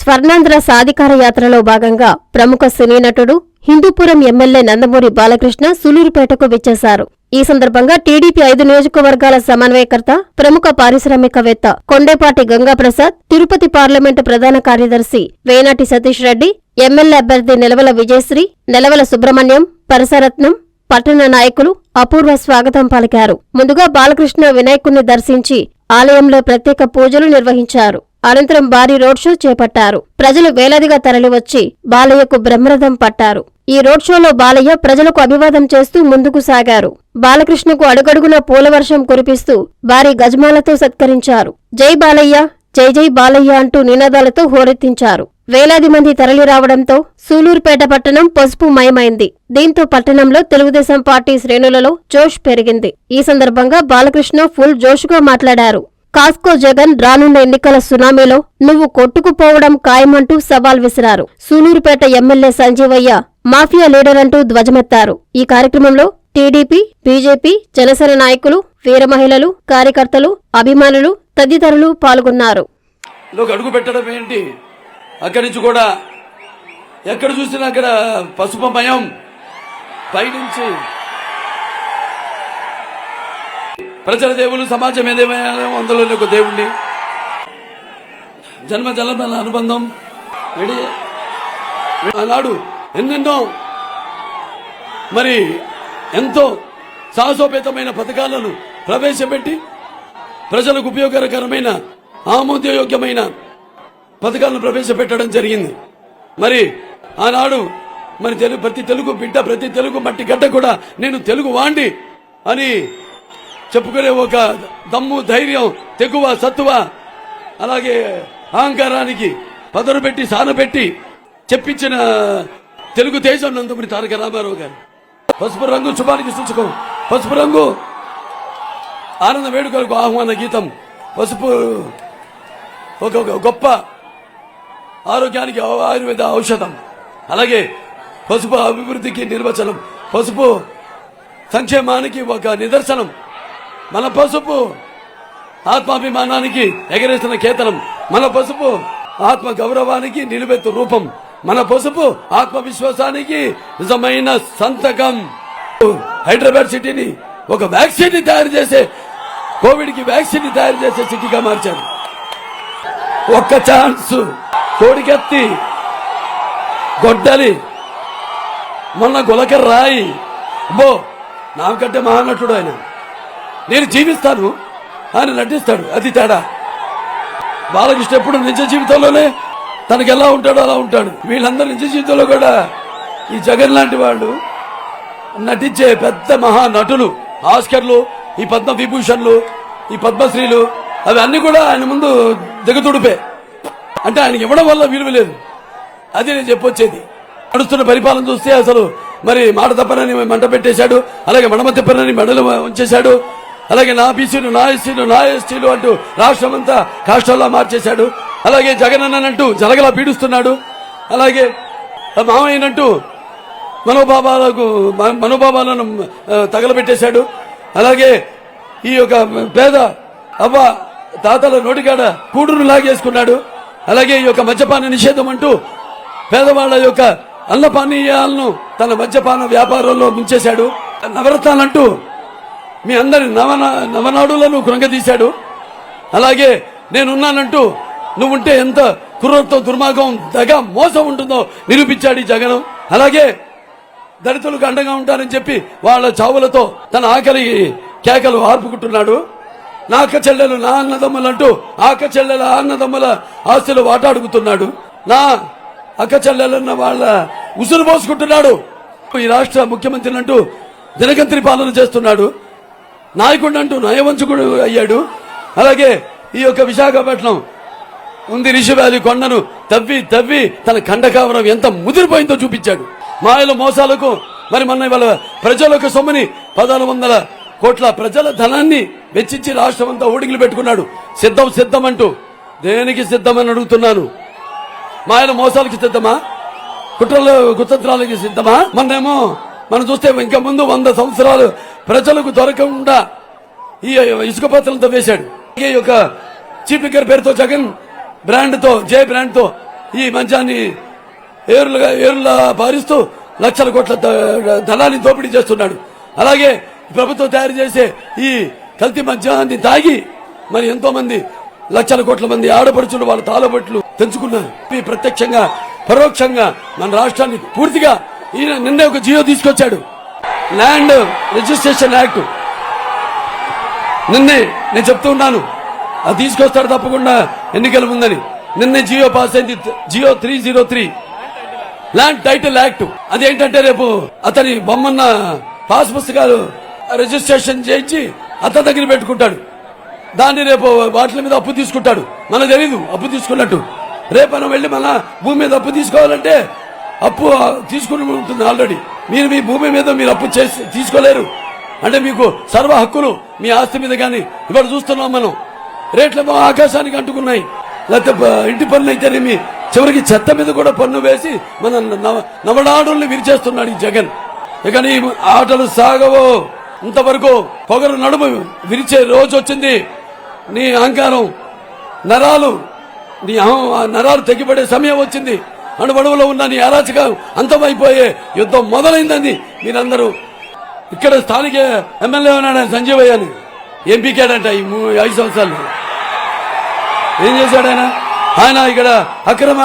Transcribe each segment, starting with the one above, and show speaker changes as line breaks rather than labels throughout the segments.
స్వర్ణాంధ్ర సాధికార యాత్రలో భాగంగా ప్రముఖ సినీ నటుడు హిందూపురం ఎమ్మెల్యే నందమూరి బాలకృష్ణ సులూరుపేటకు విచ్చేశారు. ఈ సందర్భంగా టీడీపీ ఐదు నియోజకవర్గాల సమన్వయకర్త ప్రముఖ పారిశ్రామికవేత్త కొండేపాటి గంగాప్రసాద్ తిరుపతి పార్లమెంటు ప్రధాన కార్యదర్శి వేనాటి సతీష్ రెడ్డి ఎమ్మెల్యే అభ్యర్థి నిలవల విజయశ్రీ నెలవల సుబ్రహ్మణ్యం పరసరత్నం పట్టణ నాయకులు అపూర్వ స్వాగతం పలికారు. ముందుగా బాలకృష్ణ వినాయకుణ్ణి దర్శించి ఆలయంలో ప్రత్యేక పూజలు నిర్వహించారు. అనంతరం భారీ రోడ్ షో చేపట్టారు. ప్రజలు వేలాదిగా తరలివచ్చి బాలయ్యకు బ్రహ్మరథం పట్టారు. ఈ రోడ్ షోలో బాలయ్య ప్రజలకు అభివాదం చేస్తూ ముందుకు సాగారు. బాలకృష్ణకు అడుగడుగున పూలవర్షం కురిపిస్తూ భారీ గజమాలతో సత్కరించారు. జై బాలయ్య జై జై బాలయ్య అంటూ నినాదాలతో హోరెత్తించారు. వేలాది మంది తరలిరావడంతో సూలూరుపేట పట్టణం పసుపు మయమైంది. దీంతో పట్టణంలో తెలుగుదేశం పార్టీ శ్రేణులలో జోష్ పెరిగింది. ఈ సందర్భంగా బాలకృష్ణ ఫుల్ జోష్గా మాట్లాడారు. కాస్కో జగన్ రానున్న ఎన్నికల సునామీలో నువ్వు కొట్టుకుపోవడం ఖాయమంటూ సవాల్ విసిరారు. Sullurpeta MLA Sanjeevaiah mafia leader అంటూ ధ్వజమెత్తారు. ఈ కార్యక్రమంలో టీడీపీ బీజేపీ జనసేన నాయకులు వీర మహిళలు కార్యకర్తలు అభిమానులు తదితరులు పాల్గొన్నారు.
అడుగు పెట్టడం ఏంటి? అక్కడి నుంచి కూడా ఎక్కడ చూసినా అక్కడ పసుపమయం పైనుంచి ప్రజల దేవులు సమాజం ఏదేమైనా అందులో ఒక దేవుణ్ణి జన్మ జన్మల అనుబంధం. ఆనాడు ఎన్నెన్నో మరి ఎంతో సాహసోపేతమైన పథకాలను ప్రవేశపెట్టి ప్రజలకు ఉపయోగకరమైన ఆమోదయోగ్యమైన పథకాలను ప్రవేశపెట్టడం జరిగింది. మరి ఆనాడు మరి తెలుగు ప్రతి తెలుగు బిడ్డ ప్రతి తెలుగు మట్టి గడ్డ కూడా నేను తెలుగు వాండి అని చెప్పుకునే ఒక దమ్ము ధైర్యం తెగువ సత్తువ అలాగే అహంకారానికి పదరు పెట్టి సానబెట్టి చెప్పించిన తెలుగుదేశం నందమూరి తారక రామారావు గారు. పసుపు రంగు శుభానికి సూచకం. పసుపు రంగు ఆనంద వేడుకలకు ఆహ్వాన గీతం. పసుపు ఒక గొప్ప ఆరోగ్యానికి ఆయుర్వేద ఔషధం. అలాగే పసుపు అభివృద్ధికి నిర్వచనం. పసుపు సంక్షేమానికి ఒక నిదర్శనం. మన పసుపు ఆత్మాభిమానానికి ఎగరేసిన కేతనం మన పసుపు ఆత్మ గౌరవానికి నిలువెత్తు రూపం మన పసుపు ఆత్మవిశ్వాసానికి నిజమైన సంతకం. హైదరాబాద్ సిటీని ఒక వ్యాక్సిన్ని తయారు చేసే కోవిడ్కి వ్యాక్సిన్ని తయారు చేసే సిటీగా మార్చారు. ఒక్క ఛాన్స్ కోడికెత్తి గొడ్డలి మొన్న గులక రాయి బో నాకంటే మహానటుడు ఆయన. నేను జీవిస్తాను ఆయన నటిస్తాడు. అది తేడా. బాలకృష్ణ ఎప్పుడు నిజ జీవితంలోనే తనకి ఎలా ఉంటాడో అలా ఉంటాడు. వీళ్ళందరూ నిజ జీవితంలో కూడా ఈ జగన్ లాంటి వాళ్ళు నటించే పెద్ద మహా నటులు ఆస్కర్లు ఈ పద్మ విభూషణ్లు ఈ పద్మశ్రీలు అవి అన్ని కూడా ఆయన ముందు దిగతుడిపే. అంటే ఆయనకి ఇవ్వడం వల్ల విలువ లేదు. అది నేను చెప్పొచ్చేది. నడుస్తున్న పరిపాలన చూస్తే అసలు మరి మాట తప్పనని మంట పెట్టేశాడు అలాగే మడమ తిప్పనని మెడలు ఉంచేశాడు అలాగే నా బీసీలు నా ఎస్సీలు నా ఎస్టీలు అంటూ రాష్ట్రం అంతా కాష్టంలా మార్చేశాడు. అలాగే జగన్ అన్నంటూ జలగలా పీడిస్తున్నాడు. అలాగే మామయ్యనంటూ మనోభావాలకు మనోభావాలను తగలబెట్టేశాడు. అలాగే ఈ యొక్క పేద అవ్వ తాతల నోటికాడ కూడును లాగేసుకున్నాడు. అలాగే ఈ యొక్క మద్యపాన నిషేధం అంటూ పేదవాళ్ళ యొక్క అన్నపానీయాలను తన మద్యపాన వ్యాపారంలో ముంచేశాడు. నవరత్నాలంటూ మీ అందరి నవ నవనాడులను కృంగదీశాడు. అలాగే నేనున్నానంటూ నువ్వుంటే ఎంత క్రూరత్వం దుర్మార్గం దగ మోసం ఉంటుందో నిరూపించాడు ఈ జగన్. అలాగే దళితులకు అండగా ఉంటారని చెప్పి వాళ్ళ చావులతో తన ఆకలి కేకలు ఆర్పుకుంటున్నాడు. నా అక్క చెల్లెలు నా అన్నదమ్ములు అంటూ ఆ అక్క చెల్లెల అన్నదమ్ముల ఆస్తులు వాటాడుకుతున్నాడు నా అక్క చెల్లెలన్న వాళ్ళ ఉసురు పోసుకుంటున్నాడు. ఈ రాష్ట్ర ముఖ్యమంత్రి అంటూ దినగంత్రి పాలన చేస్తున్నాడు. నాయకుడు అంటూ నయవంచకుడు అయ్యాడు. అలాగే ఈ యొక్క విశాఖపట్నం ఉంది రిషివాలి వ్యాలీ కొండను తవ్వి తవ్వి తన ఖండకావరం ఎంత ముదిరిపోయిందో చూపించాడు. మాయల మోసాలకు మరి మొన్న ఇవాళ ప్రజలకు సొమ్ముని పదహారు వందల కోట్ల ప్రజల ధనాన్ని వెచ్చించి రాష్ట్రం అంతా ఊడిగిలు పెట్టుకున్నాడు. సిద్ధం సిద్ధం అంటూ దేనికి సిద్ధమని అడుగుతున్నాను? మాయల మోసాలకి సిద్ధమా? కుట్రలు కుతంత్రాలకి సిద్ధమా? మొన్నేమో మనం చూస్తే ఇంకా ముందు వంద సంవత్సరాలు ప్రజలకు దొరకకుండా ఈ ఇసుక పాత్రలతో వేశాడు. ఈ యొక్క చీఫ్ విక్కర్ పేరుతో జగన్ బ్రాండ్తో జే బ్రాండ్తో ఈ మంచాన్ని ఏరులుగా ఏరులా పారిస్తూ లక్షల కోట్ల ధనాన్ని దోపిడీ చేస్తున్నాడు. అలాగే ప్రభుత్వం తయారు చేసే ఈ కల్తీ మద్యాన్ని తాగి మరి ఎంతో మంది లక్షల కోట్ల మంది ఆడపడుచులు వాళ్ళ తాళబట్లు తెంచుకున్నారు. ప్రత్యక్షంగా పరోక్షంగా మన రాష్ట్రాన్ని పూర్తిగా ఈయన నిన్నే ఒక జియో తీసుకొచ్చాడు. Land registration act. నిన్నే నేను చెప్తూ ఉన్నాను. అది తీసుకొస్తాడు తప్పకుండా ఎన్నికల ముందని. నిన్నే జియో పాస్ అయింది. GO three zero three. Land title act. అదేంటంటే రేపు అతని బొమ్మన్న పాస్ పుస్తకాలు రిజిస్ట్రేషన్ చేయించి అతని దగ్గర పెట్టుకుంటాడు. దాన్ని రేపు వాటి మీద అప్పు తీసుకుంటాడు. మనకు తెలీదు అప్పు తీసుకున్నట్టు. రేపు మనం వెళ్ళి మన భూమి మీద అప్పు తీసుకోవాలంటే అప్పు తీసుకుని ఉంటుంది ఆల్రెడీ. మీరు మీ భూమి మీద మీరు అప్పు చేసి తీసుకోలేరు. అంటే మీకు సర్వ హక్కులు మీ ఆస్తి మీద కానీ ఇవాళ చూస్తున్నాం మనం. రేట్లేమో ఆకాశానికి అంటుకున్నాయి. లేకపోతే ఇంటి పనులు అయితేనేమి చివరికి చెత్త మీద కూడా పన్ను వేసి మన నవ- నవనాడుల్ని విరిచేస్తున్నాడు ఈ జగన్. ఇక నీ ఆటలు సాగవు. ఇంతవరకు పొగరు నడుము విరిచే రోజు వచ్చింది. నీ అహంకారం నరాలు నీ అహం ఆ నరాలు తెగిపడే సమయం వచ్చింది. అణువణువులో ఉన్న నీ అరాచకం అంతమైపోయే యుద్ధం మొదలైందని మీరందరూ ఇక్కడ స్థానిక ఎమ్మెల్యే ఉన్నాడు సంజీవయ్య అని ఏం పీకాడంట ఈ ఐదు సంవత్సరాలు? ఏం చేశాడు ఆయన? ఆయన ఇక్కడ అక్రమ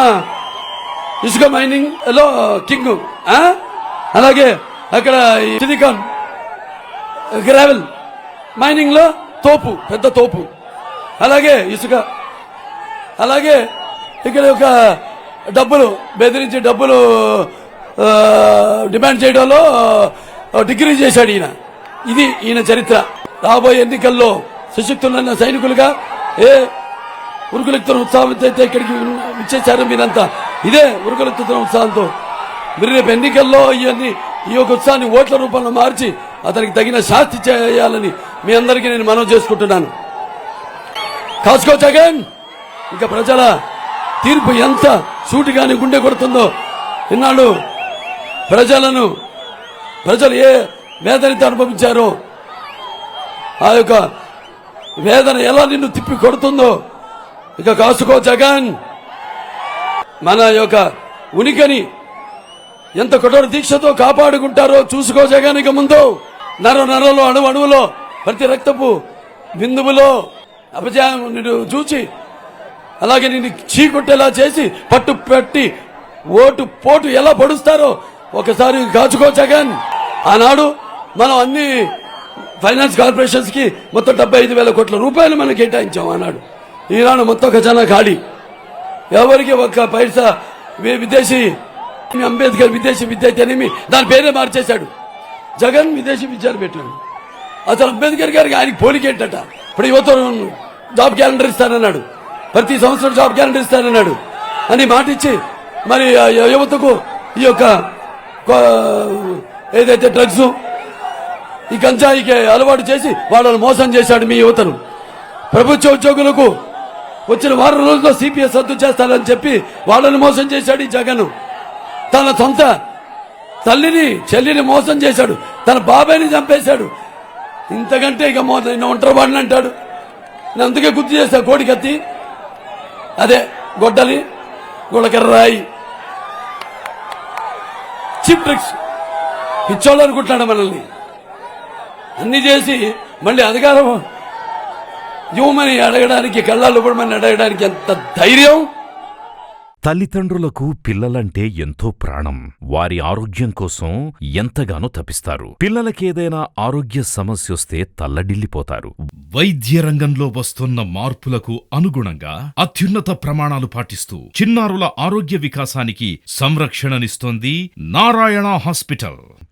ఇసుక మైనింగ్లో కింగ్ అలాగే అక్కడ సిలికాన్ గ్రావెల్ మైనింగ్లో తోపు పెద్ద తోపు. అలాగే ఇసుక. అలాగే ఇక్కడ ఒక డబ్బులు బెదిరించి డబ్బులు డిమాండ్ చేయడంలో డిగ్రీ చేశాడు ఈయన. ఇది ఈయన చరిత్ర. రాబోయే ఎన్నికల్లో సుశక్తులైన సైనికులుగా ఏ ఉరుకులెత్తున ఉత్సాహంతో అయితే ఇక్కడికి ఇచ్చేశారు మీరంతా ఇదే ఉరుకులెత్తుతున్న ఉత్సాహంతో. మీరు రేపు ఎన్నికల్లో ఇవన్నీ ఈ యొక్క ఉత్సాహాన్ని ఓట్ల రూపంలో మార్చి అతనికి తగిన శాస్తి చేయాలని మీ అందరికీ నేను మనవి చేసుకుంటున్నాను. కాసుకో జగన్ ఇంకా ప్రజల తీర్పు ఎంత సూటిగాని గుండె కొడుతుందో. ఇన్నాళ్ళు ప్రజలను ప్రజలు ఏ వేదనతో అనుభవించారో ఆ యొక్క వేదన ఎలా నిన్ను తిప్పి కొడుతుందో. ఇక కాసుకో జగన్. మన యొక్క ఉనికిని ఎంత కఠోర దీక్షతో కాపాడుకుంటారో చూసుకో జగన్ ఇక ముందు. నర నరలో అణు అణువులో ప్రతి రక్తపు బిందువులో అపజయం చూచి అలాగే నిన్ను చీకొట్టేలా చేసి పట్టు పెట్టి ఓటు పోటు ఎలా పడుస్తారో ఒకసారి కాచుకో జగన్. ఆనాడు మనం అన్ని ఫైనాన్స్ కార్పొరేషన్స్కి మొత్తం డెబ్బై ఐదు వేల కోట్ల రూపాయలు మనం కేటాయించాం ఆనాడు. ఈనాడు మొత్తం ఖజానా ఖాళీ. ఎవరికి ఒక్క పైసా విదేశీ అంబేద్కర్ విదేశీ విద్య అయితేనేమి దాని పేరే మార్చేశాడు. జగన్ విదేశీ విద్యను పెట్టాడు. అసలు అంబేద్కర్ గారికి ఆయనకి పోలికేంటట ఇప్పుడు యువత జాబ్ క్యాలెండర్ ఇస్తానన్నాడు. ప్రతి సంవత్సరం జాబ్ గ్యారంటీ ఇస్తానన్నాడు అని మాట ఇచ్చి మరి ఆ యువతకు ఈ యొక్క ఏదైతే డ్రగ్స్ ఈ గంజాయికి అలవాటు చేసి వాళ్ళని మోసం చేశాడు మీ యువతను. ప్రభుత్వ ఉద్యోగులకు వచ్చిన వారం రోజుల్లో సిపిఎస్ రద్దు చేస్తానని చెప్పి వాళ్ళని మోసం చేశాడు ఈ జగన్. తన సొంత తల్లిని చెల్లిని మోసం చేశాడు. తన బాబాయిని చంపేశాడు. ఇంతకంటే ఇక మోసం నిన్న ఒంటరి వాడిని అంటాడు. నేను అందుకే గుర్తు చేశా కోడికత్తి. అదే గొడ్డలి గుళకర్రాయి చిప్ ట్రిక్స్ పిచ్చోళ్ళు అనుకుంటున్నాడు మనల్ని. అన్ని చేసి మళ్ళీ అధికారం. యువమని అడగడానికి కళ్ళాలు ఇవ్వడమని అడగడానికి ఎంత ధైర్యం?
తల్లిదండ్రులకు పిల్లలంటే ఎంతో ప్రాణం. వారి ఆరోగ్యం కోసం ఎంతగానో తపిస్తారు. పిల్లలకేదైనా ఆరోగ్య సమస్యొస్తే తల్లడిల్లిపోతారు.
వైద్య రంగంలో వస్తున్న మార్పులకు అనుగుణంగా అత్యున్నత ప్రమాణాలు పాటిస్తూ చిన్నారుల ఆరోగ్య వికాసానికి సంరక్షణనిస్తోంది నారాయణ హాస్పిటల్.